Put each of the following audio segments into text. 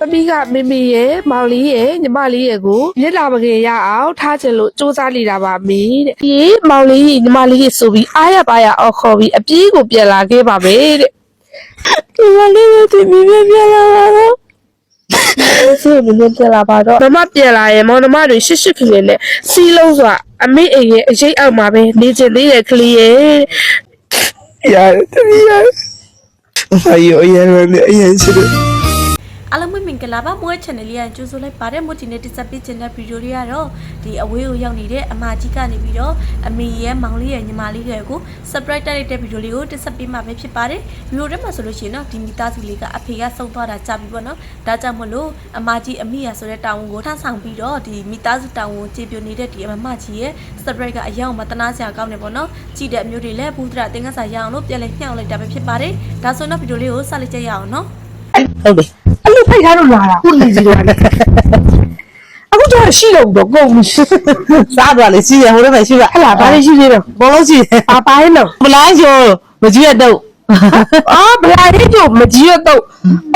သမီးကမေမေရဲ့မောင်လေးရဲ့ညီမလေးရဲ့ကိုမျက်လာမခင်ရအောင်ထားချင်လို့စူးစမ်းနေတာပါမီတဲ့ဒီမောင်လေးညီမလေးရဲ့ဆိုပြီးအားရပါရအောင်ခေါ်ပြီးအပြေးကိုပြန်လာခဲ့ပါမယ်တဲ့ညီမလေးရဲ့ဒီမိမပြန်လာပါတော့ဆိုပြီးမပြန်လာပါတော့မမပြန်လာရင်မောင်နှမတွေရှစ်ရှစ်ခင်ခင်နဲ့စီးလုံးစွာအမေအိမ်ရဲ့အရေးအောက်မှာပဲနေချင်သေးတယ်ကလေးရဲ့ရတယ်တမီးရတယ်အယောအရင်လည်းအရင်ရှိတယ် အားလုံးပဲမင်္ဂလာပါမွေး channel လေးကကြိုဆိုလိုက်ပါတယ်မို့ဒီနေ့တက်ဆက်ပေးခြင်းတဲ့ဗီဒီယိုလေးကတော့ဒီအဝေးကိုရောက်နေတဲ့အမကြီးကနေပြီးတော့အမေရဲ့မောင်လေးရဲ့ညီမလေးတွေကို surprise တက်လိုက်တဲ့ဗီဒီယိုလေးကိုတက်ဆက်ပေးမှာပဲဖြစ်ပါတယ်ဗီဒီယိုထဲမှာဆိုလို့ရှိရင်တော့ဒီမိသားစုလေးကအဖေကဆုံးသွားတာကြာပြီပေါ့နော်ဒါကြောင့်မလို့အမကြီးအမိရဆိုတဲ့တာဝန်ကိုထမ်းဆောင်ပြီးတော့ဒီမိသားစုတာဝန်ကိုကျေပြနေတဲ့ဒီအမမကြီးရဲ့ surprise ကအရောက်မတနာစရာကောင်းနေပေါ့နော်ကြည့်တဲ့အမျိုးတွေလည်းဘူးဒရာတင်ကစားရအောင်လို့ပြန်လဲညှောက်လိုက်တာပဲဖြစ်ပါတယ်ဒါဆိုတော့ဗီဒီယိုလေးကိုစလိုက်ကြရအောင်နော်ဟုတ်တယ် အဲ့လိုဖိတ်ထားလို့လာတာဟုတ်လေစီတော့အခုကျတော့ရှိတော့တော့ကုန်ပြီစားသွားလေရှိရဟိုထဲမှာရှိပါဟဲ့လားဘာလို့ရှိသေးတော့ဘောလုံးရှိတယ်ဘာပိုင်းတော့မလားချိုမကြည့်ရတော့အာဗလာလေးကျုပ်မကြီးရတော့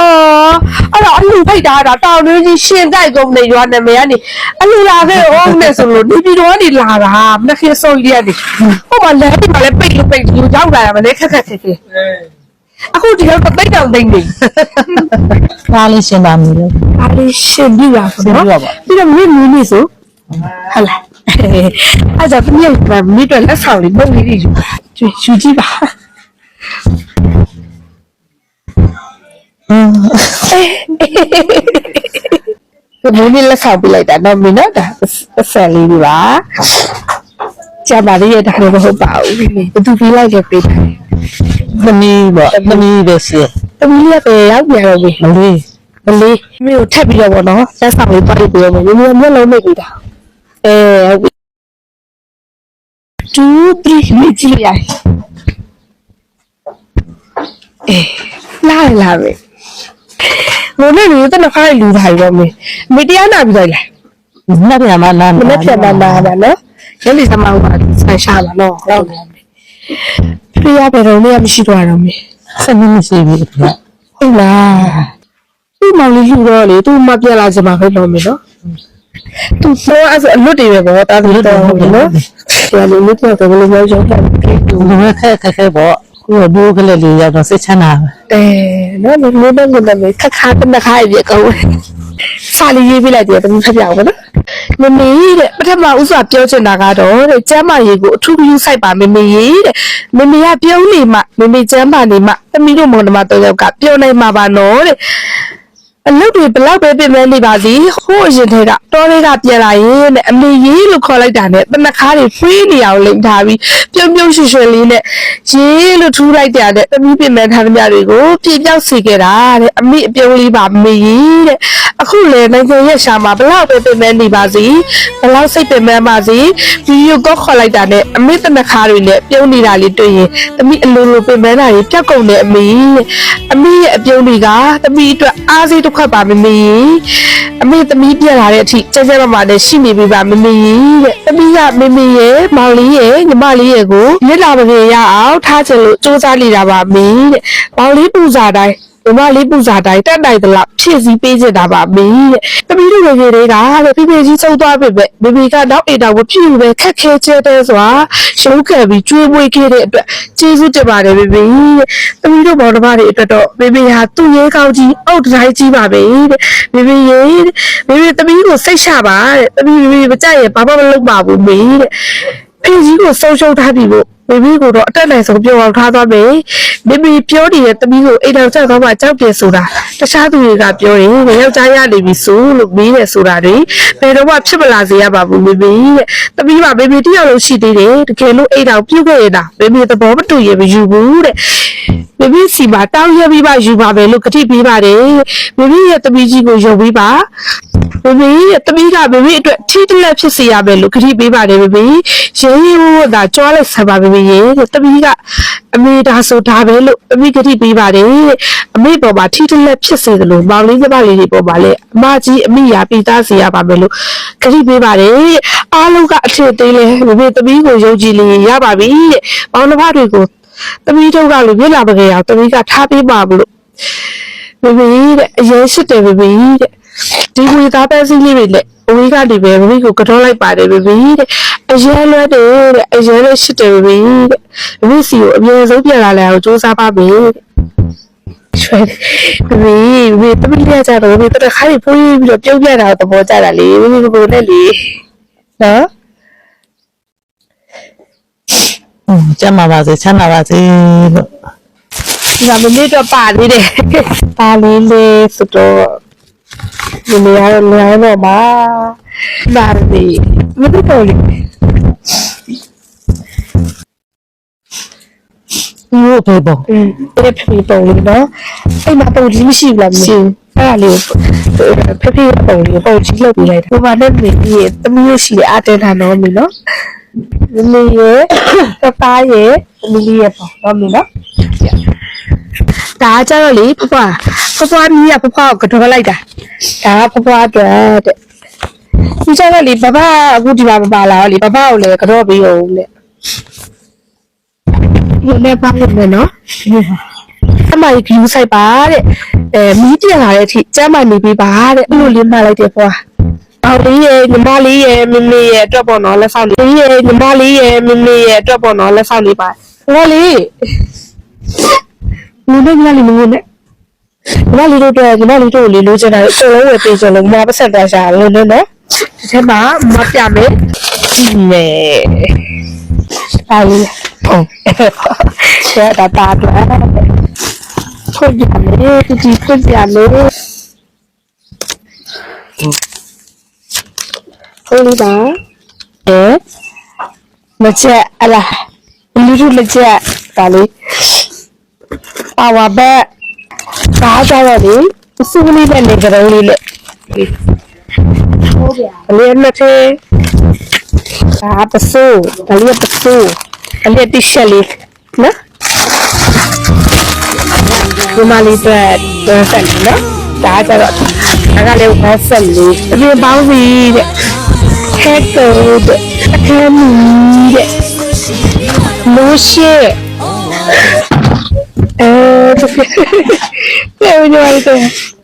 အော်အဲ့တော့အလူဖိတ်ထားတာတောင်တွင်းကြီးရှင်တိုက်ကုန်နေရွာနာမည်ကနေအလူလာခဲ့အောင်နဲ့ဆိုလို့ဒီပြည်တော်ကနေလာတာမခေဆိုကြီးကနေဟိုမှာလဲဒီမှာလဲပိတ်လို့ပိတ်လို့ရောက်လာရမလဲခက်ခက်ခက်ခက် အခုဒီတော့ပိတ်တောင်သိမ့်နေသားလေးရှင်းပါမလို့ဒါလေးရှင်ပြရဆိုတော့ပြီးတော့မင်းမင်းလေးဆိုဟုတ်လားအဲ့ဒါပြည့်ကမိတော့လက်ဆောင်လေးပုံလေးယူယူယူကြည့်ပါဒီမင်းလေးလက်ဆောင်ပြလိုက်တာတော့မင်းတော့ဒါအဆက်လေးတွေပါကျမလေးရတာလည်းမဟုတ်ပါဘူးဘယ်သူပြေးလိုက်လဲပြေးတယ် သမီးပေါ့သမီးပဲရှိတမီးလေးကပဲရောက်ပြန်တော့ပြီမလေးမလေးမင်းကိုထက်ပြီးတော့ဗောနော်လက်ဆောင်လေးပါပြီးပြောမယ်မင်းမျက်လုံးမိတ်ပြီးတာအဲဟုတ်ပြီ2 3မိကြည့်လိုက်အေးလာလာပဲဘုန်းနဲ့လူတနခါလူထားရောမင်းမတရားနာပြီးတော့လာနှစ်ပြန်မလားမနေ့ပြန်လာလာတာနော်ရလီသမားကဆန်ရှာလာနော်ဟုတ်တယ် ပြရပဲတော့လည်းမရှိတော့တော့မင်းစနေမရှိဘူးခင်ဗျဟုတ်လားသူ့မောင်လေးလူတော့လေသူ့မပြက်လာကြမှာပဲတော့မင်းနော်သူတော့အဲ့အလွတ်တွေပဲပေါ့တာတူတော့ဟုတ်ပြီနော်ဆရာလေးမြတ်တော့ဘယ်လိုမျိုးရောက်တာလဲသူကခက်ခက်ခဲပေါ့ကိုယ်ဘိုးကလေးလေးရောက်တော့စိတ်ချမ်းသာပဲအဲနော်မင်းလည်းလည်းလည်းခက်ခါတနခါရပြကောင်းစာလေးရေးပြလိုက်တယ်တမီးဖတ်ပြအောင်နော် မမေတဲ့ပထမဥစွာပြောချင်တာကတော့တဲ့ကျမ်းမာရေးကိုအထူးဂရုစိုက်ပါမမေရေးတဲ့မမေကပြုံးနေမှမမေကျမ်းမာနေမှသမီးတို့မောင်နှမတော့ယောက်ကပြောနိုင်မှာပါနော်တဲ့အလုပ်တွေဘလောက်ပဲပြင်မဲနေပါစီဟိုးအရင်ထဲကတော်တွေကပြန်လာရင်တဲ့အမေရေးလို့ခေါ်လိုက်တာနဲ့တနခါးတွေဖွေးနေအောင်လိမ့်ထားပြီးပြုံးပြုံးရွှေရွှေလေးနဲ့ရေးလို့ထူးလိုက်တဲ့တဲ့သမီးပြင်မဲထားသမျှတွေကိုပြင်းပြောက်စေခဲ့တာတဲ့အမေအပြုံးလေးပါမေရေးတဲ့ အခုလေနိုင်ငံရဲ့ရှာမှာဘလောက်ပဲပြင်မဲနေပါစီဘလောက်စိတ်ပြင်မဲပါစီဗီဒီယိုကောခေါ်လိုက်တာနဲ့အမေတနခါးတွေနဲ့ပြုံးနေတာလေးတွေ့ရင်သမီးအလိုလိုပြင်မဲတာတွေပြတ်ကုန်တဲ့အမေတဲ့အမေရဲ့အပြုံးတွေကသမီးအတွက်အားစိတ်တစ်ခွက်ပါမမေအမေသမီးပြက်လာတဲ့အထိကြက်ကြက်မမနဲ့ရှိနေပြီပါမမေတဲ့သမီးကမမေရဲ့မောင်လေးရဲ့ညီမလေးရဲ့ကိုမျက်လာမခင်ရအောင်ထားချင်လို့စူးစမ်းနေတာပါမေတဲ့မောင်လေးပူစာတိုင်း ညီမလေးပူစာတိုင်းတက်နိုင်သလားဖြည့်စည်းပေးချင်တာပါမေတဲ့သမီးတို့ငယ်ငယ်လေးကတဲ့ဖေဖေကြီးဆုံးသွားပြီပဲမေမေကနောက်အိမ်တော်ကိုပြည့်ပဲခက်ခဲကျဲတဲ့စွာရှုံးခဲ့ပြီးကျွေးမွေးခဲ့တဲ့အတွက်ကျေးဇူးတင်ပါတယ်မေမေတဲ့သမီးတို့ဘော်တော်မတွေအတွက်တော့မေမေဟာသူ့ရဲကောင်းကြီးအုတ်တိုင်းကြီးပါပဲတဲ့မေမေရေတဲ့မေမေသမီးကိုစိတ်ချပါတဲ့သမီးမေမေမကြရင်ဘာမှမလုပ်ပါဘူးမေတဲ့ ဖေကြီးကိုဆုံးရှုံးထားပြီလို့မေမေကိုတော့အတက်နိုင်ဆုံးပြောအောင်ထားသွားမယ်မေမေပြောနေတဲ့သမီးကိုအိမ်တော်ချက်တော့မှကြောက်တယ်ဆိုတာတခြားသူတွေကပြောရင်ငယောက်ျားရနေပြီဆိုလို့မေးတယ်ဆိုတာတွေဘယ်တော့မှဖြစ်မလာစေရပါဘူးမေမေတဲ့သမီးကမေမေတယောက်လုံးရှိသေးတယ်တကယ်လို့အိမ်တော်ပြုတ်ခဲ့ရတာမေမေသဘောမတူရင်မယူဘူးတဲ့မိမိစီမှာတောင်းရပြီးပါယူပါပဲလို့ကတိပေးပါတယ်မိမိရဲ့တမီးကြီးကိုယုံပြီးပါ မိမိရဲ့တမီးကမိမိအတွက်ထီးတလက်ဖြစ်စေရမယ်လို့ကတိပေးပါတယ်မိမိရဲရဲဝတ်သာကြွားလိုက်ဆက်ပါမိမိရဲ့တမီးကအမေဒါဆိုဒါပဲလို့အမိကတိပေးပါတယ်အမေပေါ်မှာထီးတလက်ဖြစ်စေတယ်လို့မောင်လေးညီမလေးတွေပေါ်မှာလည်းအမကြီးအမိရာပြီးသားစေရပါမယ်လို့ကတိပေးပါတယ်အားလုံးကအထစ်သေးလဲမိမိတမီးကိုယုံကြည်လေးရပါပြီတဲ့မောင်နှမတွေကိုသမီးတို့ကလည်းမျက်လာပကယ်အောင်သမီးကထားပေးပါမလို့မဘဘီတဲ့အရင်ရှိတယ်ဘဘီတဲ့ ဒီဝေသားပဲစီးလေးတွေနဲ့အဝေးကနေပဲဘဘီကိုကတော့လိုက်ပါတယ်ဘဘီတဲ့အရင်လွတ်တယ်တဲ့အရင်လည်းရှိတယ်ဘဘီတဲ့ဘဘီစီကိုအမြဲဆုံးပြန်လာလဲအောင်စူးစမ်းပါမယ်တဲ့ချွဲဘဘီဘဘီတမီးရကြတော့ဘဘီတော့ခါရီဖွေးပြီးတော့ပြုံးပြတာသဘောကျတာလေဘဘီဘဘီနဲ့လေနော်อืมကျမ်းပါပါစေချမ်းသာပါစေလို့ဒီမှာမနေ့တော့ပါလေးတယ်ပါလေးလေးဆိုတော့ ဒီနေရာတော့လည်းတော့မှာပါလေးမနေ့တော့လေဘူးဖေပေါ်อืมအဲ့ဖေပုံလေးနော်အဲ့မှာပုံကြီးမရှိဘူးလားမရှိအဲ့ဒါလေးဖေဖေပုံလေးပုံကြီးလုပ်ပြီးလိုက်တယ်ဟိုမှာလည်းနေပြီးရသမီးရှိတယ်အတင်းထားတော့မီနော်မီရဲ့ပပရဲ့မီလီရဲ့ပေါ့နော်မီနော် ဒါကြတော့လေဖဖွားဖဖွားမီးကဖဖွားကိုကတော့လိုက်တာဒါကဖဖွားအတွက်တဲ့ဒီကြတော့လေဘဘအခုဒီမှာမပါလာတော့လေဘဘကိုလည်းကတော့ပြီးအောင်လေဒီနေ့ပါလို့မယ်နော်အမကြီး view site ပါတဲ့အဲမီးပြန်လာတဲ့အထိကျမ်းမာနေပြီပါတဲ့အဲ့လိုလေးမှတ်လိုက်တယ်ဖွာအော်လေးရဲ့ညီမလေးရဲ့မမေရဲ့အတွက်ပေါ့နော်လက်ဆောင်လေးလေးရဲ့ညီမလေးရဲ့မမေရဲ့အတွက်ပေါ့နော်လက်ဆောင်လေးပါဟောလေး ငုံနေညီမလေးငုံနေညီမလေးတို့တော့ညီမလေးတို့လေးလိုချင်တာအကုန်လုံးဝယ်ပေးကြလို့မမပတ်ဆက်သွားရှာလို့နော်ဒီထဲမှာမပြမယ်နေပါလေးဟုတ်ဆရာတာတာတော့ဖွင့်ပြမယ်ဒီဒီဖွင့်ပြမယ်ဟိုလေးပါအဲမချက်အလားလူလူမချက်ဒါလေး ပါဝါဘက်ဒါကြတော့လေအစုလေးနဲ့နေကြတော့လေးလေဟုတ်ပါအလေးနဲ့သေးဒါပစိုးဒါလေးပစိုးအလေးတိရှက်လေးနော်ဒီမလေးအတွက်တော့ဆက်နေနော်ဒါကြတော့ဒါကလည်းဘောဆက်လေးအပြင်ပေါင်းစီတဲ့ဟက်တိုတဲ့အခမ်းမီတဲ့လို့ရှိ အဲပြေဝင်ရတဲ့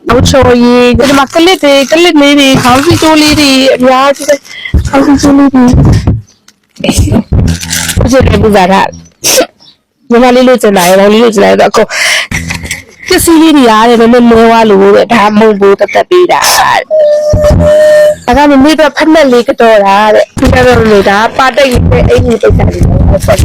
အော်ချော်ရီဒီမှာကလစ်တွေကလစ်လေးတွေခေါင်းစီတိုးလေးတွေအများကြီးပဲခေါင်းစီတိုးလေးတွေဘယ်လိုလဲပူဇာတာညီမလေးလို့ကျင်လာရောလေးလို့ကျင်လာတော့အခု ပစ္စည်းလေးတွေရတယ်နည်းနည်းလဲသွားလို့တဲ့ဒါမုံဘူးတက်တက်ပေးတာတဲ့ဒါကမမေတော့ဖက်နဲ့လေးကတော့တာတဲ့ဒီကတော့လေဒါပါတိတ်ရဲ့အိမ်ကြီးပိတ်စားလေးတော့ဆက်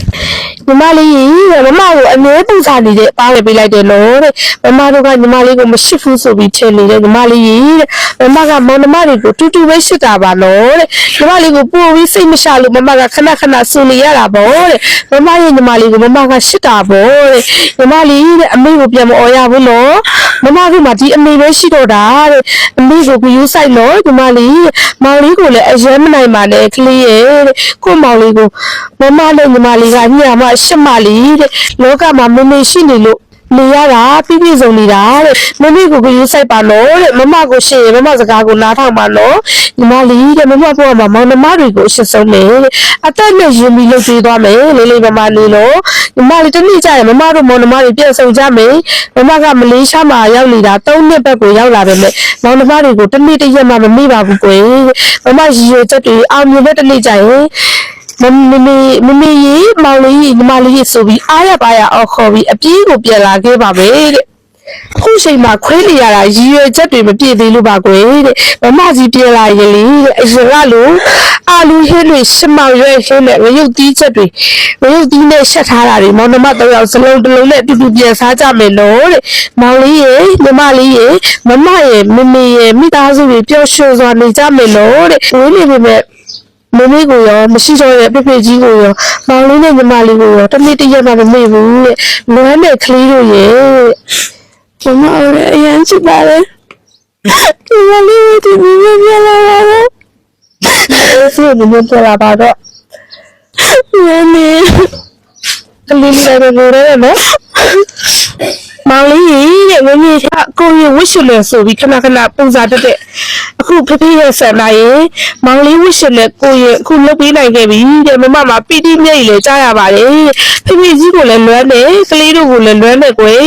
ညီမလေးတဲ့မမကိုအမြဲပူစားနေတဲ့အပါဝယ်ပေးလိုက်တယ်လို့တဲ့မမတို့ကညီမလေးကိုမရှိဘူးဆိုပြီးထင်နေတဲ့ညီမလေးတဲ့မမကမောင်နှမတွေကိုတူတူပဲရှိတာပါလို့တဲ့ညီမလေးကိုပို့ပြီးစိတ်မရှာလို့မမကခဏခဏဆူနေရတာပေါ့တဲ့မမရဲ့ညီမလေးကိုမမကရှိတာပေါ့တဲ့ညီမလေးတဲ့အမေကိုပြန်မអော်ရဘူးလို့မမကမှဒီအမေပဲရှိတော့တာတဲ့အမေကိုဂယူးဆိုင်လို့ညီမလေးတဲ့မောင်လေးကိုလည်းအရင်မနိုင်ပါနဲ့ကလေးရဲ့တဲ့ကို့မောင်လေးကိုမမနဲ့ညီမလေးကညမရှိမလေးတဲ့လောကမှာမမေရှိနေလို့ နေရတာပြည့်ပြည့်စုံနေတာတဲ့မမေကိုကိုရေးဆိုင်ပါလို့တဲ့မမကိုရှင်မမစကားကိုနားထောင်ပါလို့ညီမလေးတဲ့မမပြောမှာမောင်နှမတွေကိုအရှင်းဆုံးမယ်တဲ့အသက်နဲ့ရင်ပြီးလုပ်သေးသွားမယ်လေးလေးမမလေးလို့ညီမလေးတနေ့ကျရင်မမတို့မောင်နှမတွေပြန်ဆုံကြမယ်မမကမလေးရှားမှာရောက်နေတာ၃နှစ်ဘက်ကိုရောက်လာတယ်မဲ့မောင်နှမတွေကိုတနေ့တစ်ရက်မှမမေ့ပါဘူးကွယ်မမရည်ရွယ်ချက်တွေအောင်မြင်တဲ့တနေ့ကျရင် မမမေမမေကြီးမောင်လေးကြီးညီမလေးကြီးဆိုပြီးအားရပါရအောင်ခေါ်ပြီးအပြေးကိုပြန်လာခဲ့ပါပဲတဲ့အခုချိန်မှာခွေးနေရတာရည်ရွယ်ချက်တွေမပြည့်သေးလို့ပါကွယ်တဲ့မမကြီးပြန်လာရင်လေတဲ့အရင်ကလိုအာလူဟင်းတွေရှမောင်ရွက်ဟင်းနဲ့ငရုတ်သီးချက်တွေငရုတ်သီးနဲ့ရှက်ထားတာတွေမောင်နှမတော့ရောက်စလုံးတစ်လုံးနဲ့အတူတူပြန်စားကြမယ်လို့တဲ့မောင်လေးရေညီမလေးရေမမရေမမေရေမိသားစုတွေပျော်ရွှင်စွာနေကြမယ်လို့တဲ့ဝင်းနေပေမဲ့ မမေကိုရောမရှိတော့ရဲ့ပြပြကြီးကိုရောမောင်လေးနဲ့ညီမလေးကိုရောတနေ့တရက်မှမမေ့ဘူးတဲ့လွမ်းတဲ့ကလေးတို့ရဲ့ကျမတို့အရင်ချစ်ပါတယ်ညီမလေးဒီမင်းပြလာပါတော့အဲ့ဆိုဒီမင်းပြလာပါတော့မမေကလေးလေးတွေလိုရဲနော် မောင်လေးတဲ့ငငယ်ကကိုရင်ဝစ်ရှင်လဲဆိုပြီးခဏခဏပုံစားတက်တဲ့အခုဖဖေရဲ့ဆန္ဒရဲ့မောင်လေးဝစ်ရှင်နဲ့ကိုရင်အခုလုပ်ပေးနိုင်ခဲ့ပြီတဲ့မမမှာပီတိမျက်ရည်လဲကြားရပါတယ်ဖဖေကြီးကိုလည်းလွမ်းတယ်ကလေးတို့ကိုလည်းလွမ်းတယ်ကွယ်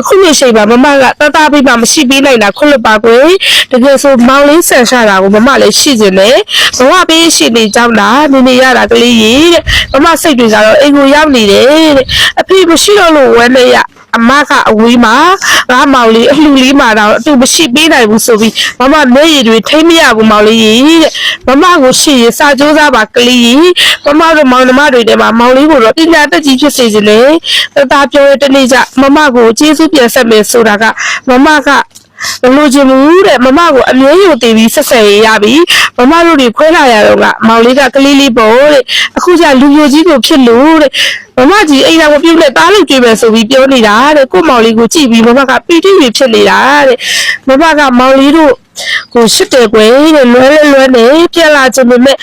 အခုလိုချိန်မှာမမကတသားပေးမှမရှိပေးနိုင်တာခွလွတ်ပါကွယ်တကယ်ဆိုမောင်လေးဆန်ရှာတာကိုမမလည်းရှိနေတယ်ဘဝပေးရှိနေကြောင်းလားနေနေရတာကလေးကြီးတဲ့မမစိတ်တွေကတော့အိမ်ကိုရောက်နေတယ်တဲ့အဖေမရှိတော့လို့ဝမ်းနေရ အမကအဝေးမှာငါမောင်လေးအလှလေးမှာတော့အတူမရှိပေးနိုင်ဘူးဆိုပြီးမမမျက်ရည်တွေထိမ့်မရဘူးမောင်လေးကြီးတဲ့မမကိုရှိရစာကြိုးစားပါကလေးကြီးမမတို့မောင်နှမတွေထဲမှာမောင်လေးကိုတော့ပညာတတ်ကြီးဖြစ်စေချင်တယ်တသားပြောရတဲ့နေ့ကျမမကိုကျေးဇူးပြန်ဆက်မယ်ဆိုတာကမမကမလို့ချင်ဘူးတဲ့မမကိုအမြဲယုံတည်ပြီးဆက်ဆက်ရရပြီမမတို့တွေခွဲလာရတော့ကမောင်လေးကကလေးလေးပေါ့တဲ့အခုကျလူမျိုးကြီးကိုဖြစ်လို့တဲ့ မမကြီးအိမ်တော်ကိုပြုတ်လက်သားလို့ကြွေးမယ်ဆိုပြီးပြောနေတာတဲ့ကို့မောင်လေးကိုကြည့်ပြီးမမကပီတိတွေဖြစ်နေတာတဲ့မမကမောင်လေးတို့ကိုရှစ်တယ်ကွယ်တဲ့လွဲလဲလွဲနေပြန်လာခြင်းပေမဲ့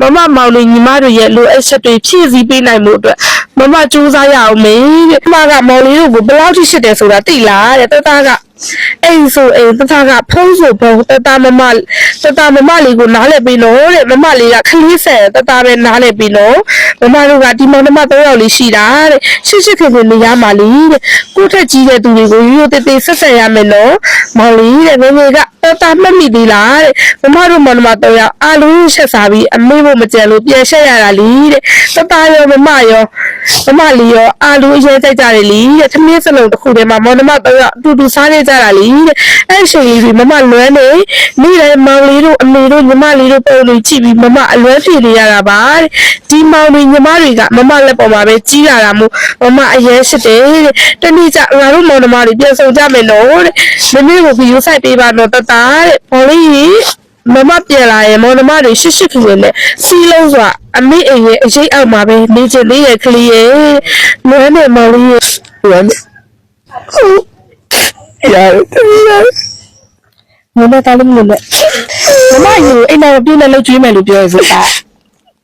မမမောင်လေးညီမတို့ရဲ့လိုအပ်ချက်တွေဖြည့်ဆည်းပေးနိုင်မှုအတွက် မမစူးစမ်းရအောင်မေတဲ့မမကမောင်လေးတို့ကိုဘယ်လောက်ထိရှစ်တယ်ဆိုတာသိလားတဲ့တသားကအိမ်ဆိုအိမ်တသားကဖုံးဆိုဖုံးတသားမမတသားမမလေးကိုနားလဲပြီးလို့တဲ့မမလေးကခလေးဆယ်တသားပဲနားလဲပြီးလို့မမတို့ကဒီမောင်နှမ၃ယောက်လေးရှိတာတဲ့ရှစ်ရှစ်ခင်ခင်နေရမှာလीတဲ့ကိုယ့်ထက်ကြီးတဲ့သူတွေကိုရိုးရိုးသေးသေးဆက်ဆက်ရမယ်နော်မောင်လေးတဲ့ငယ်ငယ်ကတသားမှတ်မိသေးလားတဲ့မမတို့မောင်နှမ၃ယောက်အားလုံးရှက်စားပြီးအမေဖို့မကြံလို့ပြန်ရှက်ရတာလीတဲ့တသားရောမမရော မမလေးရောအားလုံးအရေးကြိုက်ကြတယ်လीတဲ့သမီးစလုံးတစ်ခုတည်းမှာမောင်နှမ၃ယောက်အတူတူစားနေကြတာလीတဲ့အဲ့ချိန်လေးပြီးမမလွမ်းနေမိလည်းမောင်လေးတို့အမေတို့ညီမလေးတို့ပုံလေးကြည့်ပြီးမမအလွမ်းဖြေနေရတာပါတဲ့ဒီမောင်လေးညီမတွေကမမလက်ပေါ်မှာပဲကြီးလာတာမို့မမအရေးရှိတယ်တဲ့တနေ့ကျငါတို့မောင်နှမတွေပြန်ဆောင်ကြမယ်နော်တဲ့မမေကိုဗီဒီယိုဆိုင်ပေးပါတော့တတတဲ့ဘော်လေးမမပြန်လာရင်မောင်နှမတွေရှစ်ရှစ်ခင်ခင်နဲ့စီးလုံးစွာ အမေအိမ်ရဲ့အရေးအောက်မှာပဲနေချင်သေးရဲ့ကလေးရဲ့လွမ်းနေမောင်လေးရဲ့လွမ်းဟုတ်ရတယ်တမီးရမမတားလို့မလို့မမယူအိမ်တော်ပြည့်နဲ့လှုပ်ကျွေးမယ်လို့ပြောရဆိုတာ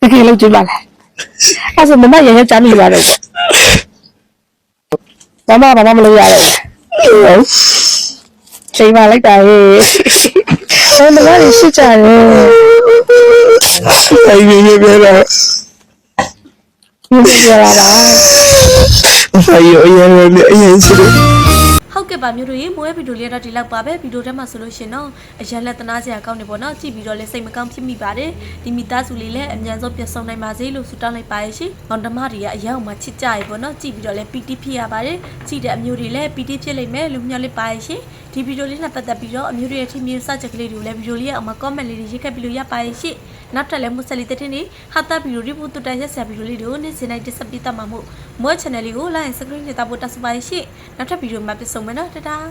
တကယ်လှုပ်ကျွေးပါလားအဲ့ဆိုမမရရချမ်းမိပါတော့မမဘာမှမလုပ်ရတော့ဟုတ်ချိန်ပါလိုက်တာဟေးဘယ်မှာလဲရှိကြတယ် အဲ့ဒီနေပြတော့ဘယ်လိုရတာအဲ့ဒီအရင်လည်းအရင်ရှိတယ်ဟုတ်ကဲ့ပါမျိုးတို့ရေမွေးဗီဒီယိုလေးတော့ဒီလောက်ပါပဲဗီဒီယိုထဲမှာဆိုလို့ရှရင်တော့အရန်လက်သနာစရာကောင်းနေပေါ့နော်ကြည့်ပြီးတော့လည်းစိတ်မကောင်းဖြစ်မိပါတယ်ဒီမိသားစုလေးလည်းအမြန်ဆုံးပြန်ဆောင်နိုင်ပါစေလို့ဆုတောင်းလိုက်ပါရရှင်မောင်တမတွေကအရန်အောင်မှချစ်ကြရေပေါ့နော်ကြည့်ပြီးတော့လည်းပီတိဖြစ်ရပါတယ်ကြည့်တဲ့အမျိုးတွေလည်းပီတိဖြစ်လိမ့်မယ်လို့မျှော်လင့်ပါရရှင်ဒီဗီဒီယိုလေးနဲ့ပတ်သက်ပြီးတော့အမျိုးတွေရဲ့ထင်မြင်စချက်ကလေးတွေကိုလည်းဗီဒီယိုလေးရဲ့အောက်မှာ comment လေးတွေရေးခဲ့ပြီးလို့ရပါရရှင် နောက်ထပ်လည်းမွတ်ဆက်လီတဲ့တင်နေဟာတာဗီဒီယိုတွေပို့တူတက်ရက်ဆက်ဗီဒီယိုလေးတွေကိုနေ့စဉ်တိုင်းတက်ဆက်ပေးတတ်မှာမို့မွေး channel လေးကို like and subscribe နဲ့တောက်ဖို့တက်စပါရရှင်နောက်ထပ်ဗီဒီယိုမှာပြန်ဆုံမယ်နော်တတား